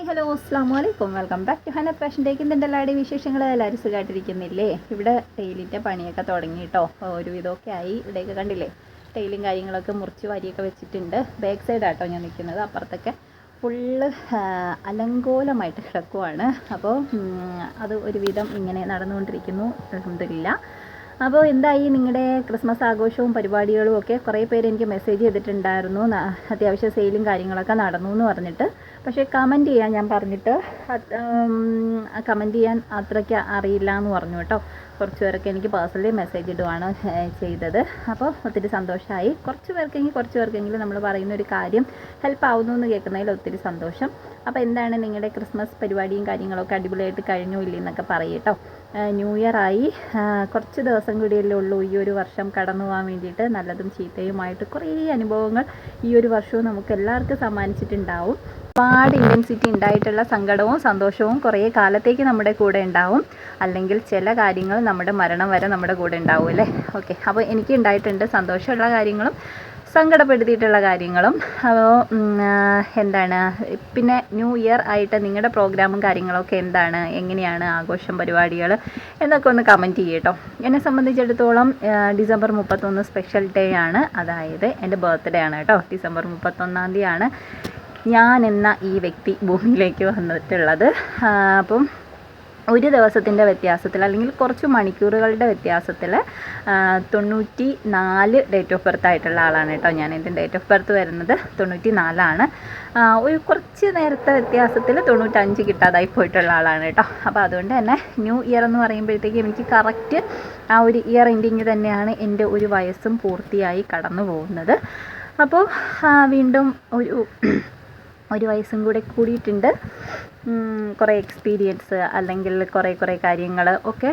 Hi hello അസ്സാം വലൈക്കും welcome back to Hana fashion take ഇതിന്റെ എല്ലാവരുടെയും വിശേഷങ്ങൾ എല്ലാവരും സുഖമായിട്ടിരിക്കുന്നില്ലേ ഇവിടെ ടൈലിന്റെ പണിയൊക്കെ തുടങ്ങി കേട്ടോ ഒരുവിധമൊക്കെ ആയി. ഇവിടെയൊക്കെ കണ്ടില്ലേ? ടൈലും കാര്യങ്ങളൊക്കെ മുറിച്ച് വരിയൊക്കെ വെച്ചിട്ടുണ്ട്. ബാക്ക് സൈഡ് ആട്ടോ ഞാൻ നിൽക്കുന്നത്. അപ്പുറത്തൊക്കെ ഫുള്ള് അലങ്കോലമായിട്ട് കിടക്കുവാണ്. അപ്പോൾ അത് ഒരുവിധം ഇങ്ങനെ നടന്നുകൊണ്ടിരിക്കുന്നു. അലഹമില്ല അപ്പോൾ എന്തായി? നിങ്ങളുടെ ക്രിസ്മസ് ആഘോഷവും പരിപാടികളും ഒക്കെ കുറേ പേര് എനിക്ക് മെസ്സേജ് ചെയ്തിട്ടുണ്ടായിരുന്നു. അത്യാവശ്യം സെയിലും കാര്യങ്ങളൊക്കെ നടന്നു എന്ന് പറഞ്ഞിട്ട്. പക്ഷേ കമന്റ് ചെയ്യാൻ ഞാൻ പറഞ്ഞിട്ട് കമന്റ് ചെയ്യാൻ അത്രയ്ക്ക് അറിയില്ല എന്ന് പറഞ്ഞു കേട്ടോ. കുറച്ച് പേരൊക്കെ എനിക്ക് പേഴ്സണലി മെസ്സേജ് ഇടുവാണ് ചെയ്തത്. അപ്പോൾ ഒത്തിരി സന്തോഷമായി കുറച്ച് പേർക്കെങ്കിൽ കുറച്ച് പേർക്കെങ്കിലും നമ്മൾ പറയുന്ന ഒരു കാര്യം ഹെൽപ്പ് ആവുന്നു എന്ന് കേൾക്കുന്നതിൽ ഒത്തിരി സന്തോഷം. അപ്പോൾ എന്താണ് നിങ്ങളുടെ ക്രിസ്മസ് പരിപാടിയും കാര്യങ്ങളൊക്കെ അടിപൊളിയായിട്ട് കഴിഞ്ഞു ഇല്ലേ എന്നൊക്കെ പറയട്ടോ ന്യൂ ഇയർ ആയി. കുറച്ച് ദിവസം കൂടിയല്ലേ ഉള്ളൂ ഈ ഒരു വർഷം കടന്നു പോകാൻ വേണ്ടിയിട്ട്. നല്ലതും ചീത്തയുമായിട്ട് കുറേ അനുഭവങ്ങൾ ഈ ഒരു വർഷവും നമുക്ക് എല്ലാവർക്കും സമ്മാനിച്ചിട്ടുണ്ടാവും. ഒരുപാട് ഇന്റൻസിറ്റി ഉണ്ടായിട്ടുള്ള സങ്കടവും സന്തോഷവും കുറേ കാലത്തേക്ക് നമ്മുടെ കൂടെ ഉണ്ടാവും. അല്ലെങ്കിൽ ചില കാര്യങ്ങൾ നമ്മുടെ മരണം വരെ നമ്മുടെ കൂടെ ഉണ്ടാവും അല്ലേ? ഓക്കെ അപ്പോൾ എനിക്ക് ഉണ്ടായിട്ടുണ്ട് സന്തോഷമുള്ള കാര്യങ്ങളും സങ്കടപ്പെടുത്തിയിട്ടുള്ള കാര്യങ്ങളും. അപ്പോൾ എന്താണ്? പിന്നെ ന്യൂ ഇയർ ആയിട്ട് നിങ്ങളുടെ പ്രോഗ്രാമും കാര്യങ്ങളൊക്കെ എന്താണ്? എങ്ങനെയാണ് ആഘോഷം പരിപാടികൾ എന്നൊക്കെ ഒന്ന് കമന്റ് ചെയ്യട്ടോ എന്നെ സംബന്ധിച്ചിടത്തോളം ഡിസംബർ മുപ്പത്തൊന്ന് സ്പെഷ്യൽ ഡേ ആണ്. അതായത് എന്റെ ബർത്ത്ഡേ ആണ് കേട്ടോ ഡിസംബർ മുപ്പത്തൊന്നാം തീയതിയാണ് ഞാൻ എന്ന ഈ വ്യക്തി ഭൂമിയിലേക്ക് വന്നിട്ടുള്ളത്. അപ്പം ഒരു ദിവസത്തിന്റെ വ്യത്യാസത്തിൽ അല്ലെങ്കിൽ കുറച്ച് മണിക്കൂറുകളുടെ വ്യത്യാസത്തിൽ തൊണ്ണൂറ്റി നാല് ഡേറ്റ് ഓഫ് ബർത്ത് ആയിട്ടുള്ള ആളാണ് കേട്ടോ ഞാൻ. എന്റെ ഡേറ്റ് ഓഫ് ബർത്ത് വരുന്നത് തൊണ്ണൂറ്റി നാലാണ് ഒരു കുറച്ച് നേരത്തെ വ്യത്യാസത്തിൽ തൊണ്ണൂറ്റഞ്ച് കിട്ടാതായി പോയിട്ടുള്ള ആളാണ് കേട്ടോ. അപ്പോൾ അതുകൊണ്ട് തന്നെ ന്യൂ ഇയർ എന്ന് പറയുമ്പോഴത്തേക്കും എനിക്ക് കറക്റ്റ് ആ ഒരു ഇയർ എൻഡിങ് തന്നെയാണ് എന്റെ ഒരു വയസ്സും പൂർത്തിയായി കടന്നു പോകുന്നത് അപ്പോൾ വീണ്ടും ഒരു ഒരു വയസ്സും കൂടെ കൂടിയിട്ടുണ്ട്. കുറേ എക്സ്പീരിയൻസ് അല്ലെങ്കിൽ കുറേ കുറേ കാര്യങ്ങൾ ഒക്കെ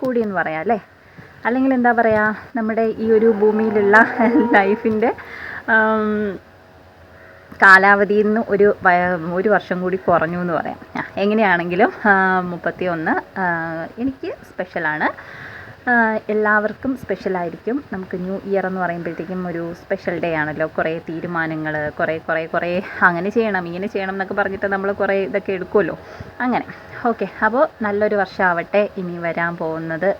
കൂടിയെന്ന് പറയാം അല്ലേ? അല്ലെങ്കിൽ എന്താ പറയുക നമ്മുടെ ഈ ഒരു ഭൂമിയിലുള്ള ലൈഫിന്റെ കാലാവധിയിൽ നിന്ന് ഒരു ഒരു വർഷം കൂടി കുറഞ്ഞു എന്ന് പറയാം. എങ്ങനെയാണെങ്കിലും മുപ്പത്തി ഒന്ന് എനിക്ക് സ്പെഷ്യലാണ് എല്ലാവർക്കും സ്പെഷ്യലായിരിക്കും നമുക്ക് ന്യൂ ഇയർ എന്ന് പറയുമ്പോഴത്തേക്കും ഒരു സ്പെഷ്യൽ ഡേ ആണല്ലോ. കുറേ തീരുമാനങ്ങൾ കുറേ കുറേ കുറേ അങ്ങനെ ചെയ്യണം ഇങ്ങനെ ചെയ്യണം എന്നൊക്കെ പറഞ്ഞിട്ട് നമ്മൾ കുറേ ഇതൊക്കെ എടുക്കുമല്ലോ. അങ്ങനെ. ഓക്കെ അപ്പോൾ നല്ലൊരു വർഷമാവട്ടെ ഇനി വരാൻ പോകുന്നത്.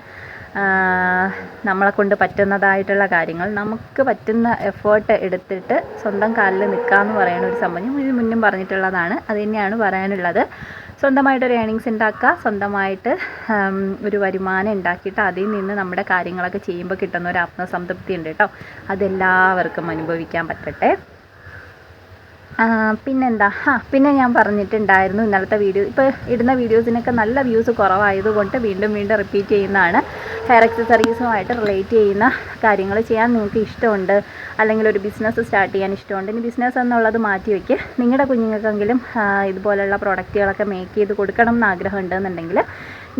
നമ്മളെ കൊണ്ട് പറ്റുന്നതായിട്ടുള്ള കാര്യങ്ങൾ നമുക്ക് പറ്റുന്ന എഫേർട്ട് എടുത്തിട്ട് സ്വന്തം കാലിൽ നിൽക്കാമെന്ന് പറയുന്ന ഒരു സംഭവം ഇത് മുന്നും പറഞ്ഞിട്ടുള്ളതാണ്. അത് തന്നെയാണ് പറയാനുള്ളത്. സ്വന്തമായിട്ടൊരു ഏണിങ്സ് ഉണ്ടാക്കുക സ്വന്തമായിട്ട് ഒരു വരുമാനം ഉണ്ടാക്കിയിട്ട് അതിൽ നിന്ന് നമ്മുടെ കാര്യങ്ങളൊക്കെ ചെയ്യുമ്പോൾ കിട്ടുന്ന ഒരു ആത്മസംതൃപ്തി ഉണ്ട് കേട്ടോ അതെല്ലാവർക്കും അനുഭവിക്കാൻ പറ്റട്ടെ. പിന്നെന്താ? ആ പിന്നെ ഞാൻ പറഞ്ഞിട്ടുണ്ടായിരുന്നു ഇന്നലത്തെ വീഡിയോ. ഇപ്പോൾ ഇടുന്ന വീഡിയോസിനൊക്കെ നല്ല വ്യൂസ് കുറവായതുകൊണ്ട് വീണ്ടും വീണ്ടും റിപ്പീറ്റ് ചെയ്യുന്നതാണ്. ഹെയർ എക്സസറീസുമായിട്ട് റിലേറ്റ് ചെയ്യുന്ന കാര്യങ്ങൾ ചെയ്യാൻ നിങ്ങൾക്ക് ഇഷ്ടമുണ്ട് അല്ലെങ്കിൽ ഒരു ബിസിനസ് സ്റ്റാർട്ട് ചെയ്യാൻ ഇഷ്ടമുണ്ട് ഇനി ബിസിനസ് എന്നുള്ളത് മാറ്റി വയ്ക്ക് നിങ്ങളുടെ കുഞ്ഞുങ്ങൾക്കെങ്കിലും ഇതുപോലെയുള്ള പ്രൊഡക്റ്റുകളൊക്കെ മേക്ക് ചെയ്ത് കൊടുക്കണം എന്ന് ഉണ്ടെന്നുണ്ടെങ്കിൽ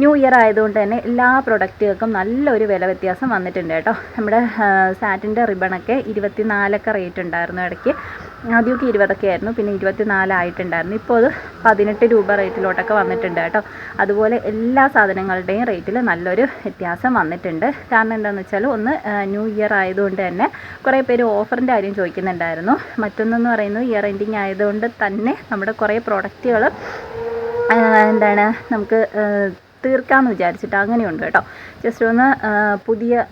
ന്യൂ ഇയർ ആയതുകൊണ്ട് തന്നെ എല്ലാ പ്രൊഡക്റ്റുകൾക്കും നല്ലൊരു വില വ്യത്യാസം വന്നിട്ടുണ്ട് കേട്ടോ. നമ്മുടെ സാറ്റിന്റെ റിബണൊക്കെ ഇരുപത്തിനാലൊക്കെ റേറ്റ് ഉണ്ടായിരുന്നു ഇടയ്ക്ക്. ആദ്യമൊക്കെ ഇരുപതൊക്കെ ആയിരുന്നു പിന്നെ ഇരുപത്തിനാലായിട്ടുണ്ടായിരുന്നു. ഇപ്പോൾ അത് പതിനെട്ട് രൂപ റേറ്റിലോട്ടൊക്കെ വന്നിട്ടുണ്ട് കേട്ടോ. അതുപോലെ എല്ലാ സാധനങ്ങളുടെയും റേറ്റിൽ നല്ലൊരു വ്യത്യാസം വന്നിട്ടുണ്ട്. കാരണം എന്താണെന്ന് വെച്ചാൽ ഒന്ന് ന്യൂ ഇയർ ആയതുകൊണ്ട് തന്നെ കുറേ പേര് ഓഫറിന്റെ കാര്യം ചോദിക്കുന്നുണ്ടായിരുന്നു. മറ്റൊന്നെന്ന് പറയുന്നത് ഇയർ എൻഡിങ് ആയതുകൊണ്ട് തന്നെ നമ്മുടെ കുറേ പ്രോഡക്റ്റുകൾ എന്താണ് നമുക്ക് തീർക്കാമെന്ന് വിചാരിച്ചിട്ട് അങ്ങനെയുണ്ട് കേട്ടോ. ജസ്റ്റ് ഒന്ന് പുതിയ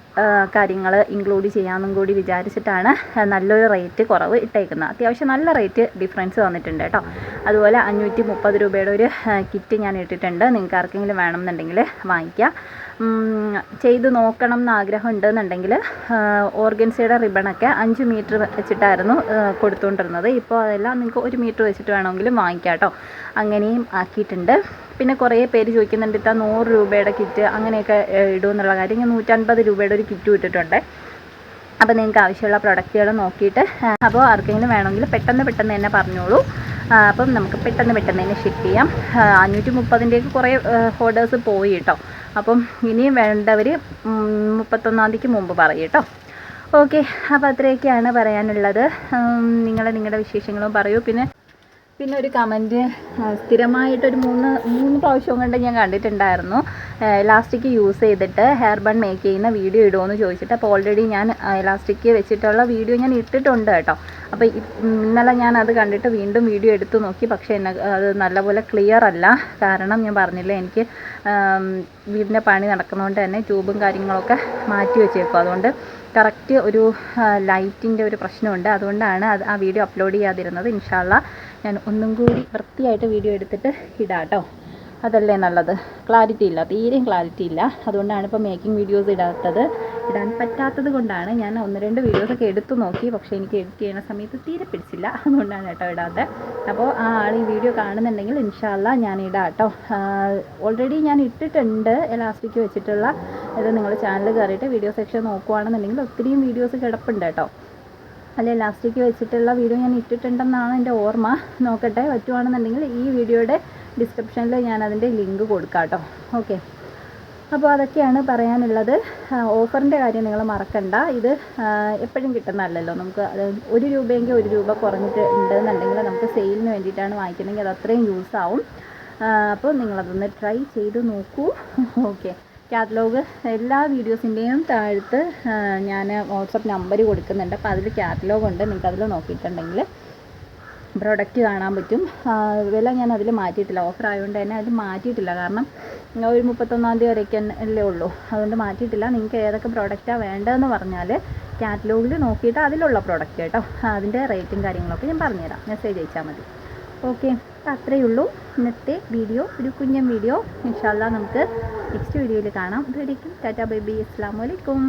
കാര്യങ്ങൾ ഇൻക്ലൂഡ് ചെയ്യാമെന്നും കൂടി വിചാരിച്ചിട്ടാണ് നല്ലൊരു റേറ്റ് കുറവ് ഇട്ടേക്കുന്നത്. അത്യാവശ്യം നല്ല റേറ്റ് ഡിഫറൻസ് വന്നിട്ടുണ്ട് കേട്ടോ. അതുപോലെ അഞ്ഞൂറ്റി മുപ്പത് രൂപയുടെ ഒരു കിറ്റ് ഞാൻ ഇട്ടിട്ടുണ്ട്. നിങ്ങൾക്ക് ആർക്കെങ്കിലും വേണമെന്നുണ്ടെങ്കിൽ വാങ്ങിക്കാം. ചെയ്ത് നോക്കണം എന്ന് ആഗ്രഹം ഉണ്ടെന്നുണ്ടെങ്കിൽ ഓർഗൻസയുടെ റിബണൊക്കെ അഞ്ച് മീറ്റർ വെച്ചിട്ടായിരുന്നു കൊടുത്തുകൊണ്ടിരുന്നത്. ഇപ്പോൾ അതെല്ലാം നിങ്ങൾക്ക് ഒരു മീറ്റർ വെച്ചിട്ട് വേണമെങ്കിലും വാങ്ങിക്കാം കേട്ടോ. അങ്ങനെയും ആക്കിയിട്ടുണ്ട്. പിന്നെ കുറേ പേര് ചോദിക്കുന്നുണ്ട് ഇത്താ നൂറ് രൂപയുടെ കിറ്റ് അങ്ങനെയൊക്കെ ഇടുമെന്നുള്ള കാര്യം. ഞാൻ നൂറ്റൻപത് രൂപയുടെ ഒരു കിറ്റും ഇട്ടിട്ടുണ്ട്. അപ്പോൾ നിങ്ങൾക്ക് ആവശ്യമുള്ള പ്രൊഡക്റ്റുകൾ നോക്കിയിട്ട് അപ്പോൾ ആർക്കെങ്കിലും വേണമെങ്കിൽ പെട്ടെന്ന് പെട്ടെന്ന് തന്നെ പറഞ്ഞോളൂ. അപ്പം നമുക്ക് പെട്ടെന്ന് പെട്ടെന്ന് തന്നെ ഷിപ്പ് ചെയ്യാം. അഞ്ഞൂറ്റി മുപ്പതിന്റെയൊക്കെ കുറേ ഓർഡേഴ്സ് പോയി കേട്ടോ. അപ്പം ഇനിയും വേണ്ടവർ മുപ്പത്തൊന്നാം തീയതിക്ക് മുമ്പ് പറയും കേട്ടോ. ഓക്കെ അപ്പോൾ അത്രയൊക്കെയാണ് പറയാനുള്ളത്. നിങ്ങൾ നിങ്ങളുടെ വിശേഷങ്ങളും പറയൂ. പിന്നെ പിന്നെ ഒരു കമന്റ് സ്ഥിരമായിട്ടൊരു മൂന്ന് മൂന്ന് പ്രാവശ്യം കൊണ്ട് ഞാൻ കണ്ടിട്ടുണ്ടായിരുന്നു. ഇലാസ്റ്റിക് യൂസ് ചെയ്തിട്ട് ഹെയർ ബൺ മേക്ക് ചെയ്യുന്ന വീഡിയോ ഇടുമോ ചോദിച്ചിട്ട് അപ്പോൾ ഓൾറെഡി ഞാൻ ഇലാസ്റ്റിക് വെച്ചിട്ടുള്ള വീഡിയോ ഞാൻ ഇട്ടിട്ടുണ്ട് കേട്ടോ. അപ്പോൾ ഇന്നലെ ഞാൻ അത് കണ്ടിട്ട് വീണ്ടും വീഡിയോ എടുത്തു നോക്കി. പക്ഷേ എന്നെ അത് നല്ലപോലെ ക്ലിയർ അല്ല. കാരണം ഞാൻ പറഞ്ഞില്ല എനിക്ക് വീടിന്റെ പണി നടക്കുന്നതുകൊണ്ട് തന്നെ ട്യൂബും കാര്യങ്ങളൊക്കെ മാറ്റി വെച്ചേക്കും. അതുകൊണ്ട് കറക്റ്റ് ഒരു ലൈറ്റിന്റെ ഒരു പ്രശ്നമുണ്ട്. അതുകൊണ്ടാണ് അത് ആ വീഡിയോ അപ്ലോഡ് ചെയ്യാതിരുന്നത്. ഇൻഷാല്ല ഞാൻ ഒന്നും കൂടി വൃത്തിയായിട്ട് വീഡിയോ എടുത്തിട്ട് ഇടാട്ടോ. അതല്ലേ നല്ലത്? ക്ലാരിറ്റി ഇല്ല തീരെയും ക്ലാരിറ്റി ഇല്ല. അതുകൊണ്ടാണ് ഇപ്പോൾ മേക്കിംഗ് വീഡിയോസ് ഇടാത്തത്. ഇടാൻ പറ്റാത്തത് കൊണ്ടാണ് ഞാൻ ഒന്ന് രണ്ട് വീഡിയോസൊക്കെ എടുത്തു നോക്കി. പക്ഷേ എനിക്ക് എഡിറ്റ് ചെയ്യുന്ന സമയത്ത് തീരെ പിടിച്ചില്ല. അതുകൊണ്ടാണ് കേട്ടോ ഇടാത്തത് അപ്പോൾ ആ ആൾ ഈ വീഡിയോ കാണുന്നുണ്ടെങ്കിൽ ഇൻഷാല്ല ഞാൻ ഇടാട്ടോ. ഓൾറെഡി ഞാൻ ഇട്ടിട്ടുണ്ട് എലാസ്റ്റിക് വെച്ചിട്ടുള്ള. ഇത് നിങ്ങൾ ചാനൽ കയറിയിട്ട് വീഡിയോ സെക്ഷൻ നോക്കുവാണെന്നുണ്ടെങ്കിൽ ഒത്തിരിയും വീഡിയോസ് കിടപ്പുണ്ട് കേട്ടോ. അല്ലെ ലാസ്റ്റിക്ക് വെച്ചിട്ടുള്ള വീഡിയോ ഞാൻ ഇട്ടിട്ടുണ്ടെന്നാണ് എന്റെ ഓർമ്മ. നോക്കട്ടെ പറ്റുവാണെന്നുണ്ടെങ്കിൽ ഈ വീഡിയോയുടെ ഡിസ്ക്രിപ്ഷനിൽ ഞാൻ അതിന്റെ ലിങ്ക് കൊടുക്കാം കേട്ടോ. ഓക്കെ. അപ്പോൾ അതൊക്കെയാണ് പറയാനുള്ളത്. ഓഫറിന്റെ കാര്യം നിങ്ങൾ മറക്കണ്ട. ഇത് എപ്പോഴും കിട്ടുന്നതല്ലല്ലോ. നമുക്ക് ഒരു രൂപയെങ്കിൽ ഒരു രൂപ കുറഞ്ഞിട്ട് ഉണ്ടെന്നുണ്ടെങ്കിൽ നമുക്ക് സെയിലിന് വേണ്ടിയിട്ടാണ് വാങ്ങിക്കുന്നതെങ്കിൽ അത് അത്രയും യൂസ് ആവും അപ്പോൾ നിങ്ങളതൊന്ന് ട്രൈ ചെയ്ത് നോക്കൂ. ഓക്കെ. കാറ്റലോഗ് എല്ലാ വീഡിയോസിന്റെയും താഴത്ത് ഞാൻ വാട്സപ്പ് നമ്പർ കൊടുക്കുന്നുണ്ട്. അപ്പോൾ അതിൽ കാറ്റലോഗ് ഉണ്ട്. നിങ്ങൾക്ക് അതിൽ നോക്കിയിട്ടുണ്ടെങ്കിൽ പ്രൊഡക്റ്റ് കാണാൻ പറ്റും. വില ഞാൻ അതിൽ മാറ്റിയിട്ടില്ല. ഓഫർ ആയതുകൊണ്ട് തന്നെ അതിൽ മാറ്റിയിട്ടില്ല. കാരണം ഒരു മുപ്പത്തൊന്നാം തീയതി വരെയൊക്കെ അല്ലേ ഉള്ളൂ. അതുകൊണ്ട് മാറ്റിയിട്ടില്ല. നിങ്ങൾക്ക് ഏതൊക്കെ പ്രോഡക്റ്റാണ് വേണ്ടതെന്ന് പറഞ്ഞാൽ കാറ്റലോഗിൽ നോക്കിയിട്ട് അതിലുള്ള പ്രോഡക്റ്റ് കേട്ടോ. അതിന്റെ റേറ്റും കാര്യങ്ങളൊക്കെ ഞാൻ പറഞ്ഞുതരാം. മെസ്സേജ് അയച്ചാൽ മതി. ഓക്കെ. അത്രയേ ഉള്ളൂ. ഇന്നത്തെ വീഡിയോ ഒരു കുഞ്ഞൻ വീഡിയോ. ഇൻഷാല്ല നമുക്ക് നെക്സ്റ്റ് വീഡിയോയിൽ കാണാം. ഇതുവരേക്കും ടാറ്റാ ബൈബി. അസ്സാം വലൈക്കും